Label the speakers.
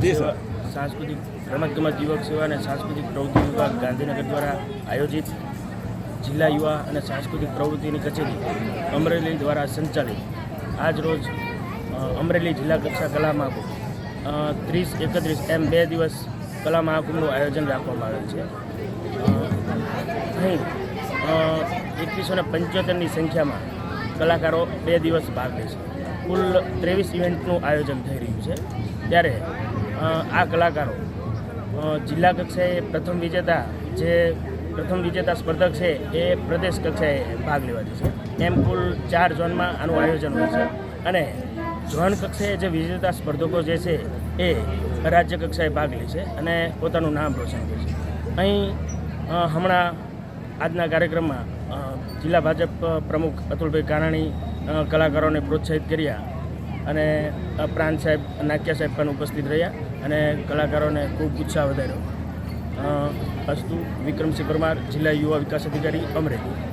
Speaker 1: સેવા સાંસ્કૃતિક રમતગમત યુવક સેવા અને સાંસ્કૃતિક પ્રવૃત્તિ વિભાગ ગાંધીનગર દ્વારા આયોજિત જિલ્લા યુવા અને સાંસ્કૃતિક પ્રવૃત્તિની કચેરી અમરેલી દ્વારા સંચાલિત. આજ રોજ અમરેલી જિલ્લા કક્ષા કલા મહાકુંભ ત્રીસ એકત્રીસ એમ બે દિવસ કલા મહાકુંભનું આયોજન રાખવામાં આવેલ છે. અહીં એકવીસો ને પંચોતેરની સંખ્યામાં કલાકારો બે દિવસ ભાગ લે છે. કુલ ત્રેવીસ ઇવેન્ટનું આયોજન થઈ રહ્યું છે. ત્યારે આ કલાકારો. જિલ્લા કક્ષાએ પ્રથમ વિજેતા જે પ્રથમ વિજેતા સ્પર્ધક છે એ પ્રદેશ કક્ષાએ ભાગ લેવાની છે એમ કુલ ચાર ઝોનમાં આનું આયોજન હોય છે. અને ઝોન કક્ષાએ જે વિજેતા સ્પર્ધકો જે છે એ રાજ્ય કક્ષાએ ભાગ લે છે અને પોતાનું નામ રોશન કરે છે. અહીં હમણાં આજના કાર્યક્રમમાં જિલ્લા ભાજપ પ્રમુખ અતુલભાઈ કાનાણી કલાકારોને પ્રોત્સાહિત કર્યા. અને પ્રાંત સાહેબ, નાક્યા સાહેબ પણ ઉપસ્થિત રહ્યા અને કલાકારોને ખૂબ ઉત્સાહ વધાર્યો. અસ્તુ વિક્રમસિંહ પરમાર, જિલ્લા યુવા વિકાસ અધિકારી, અમરેલી.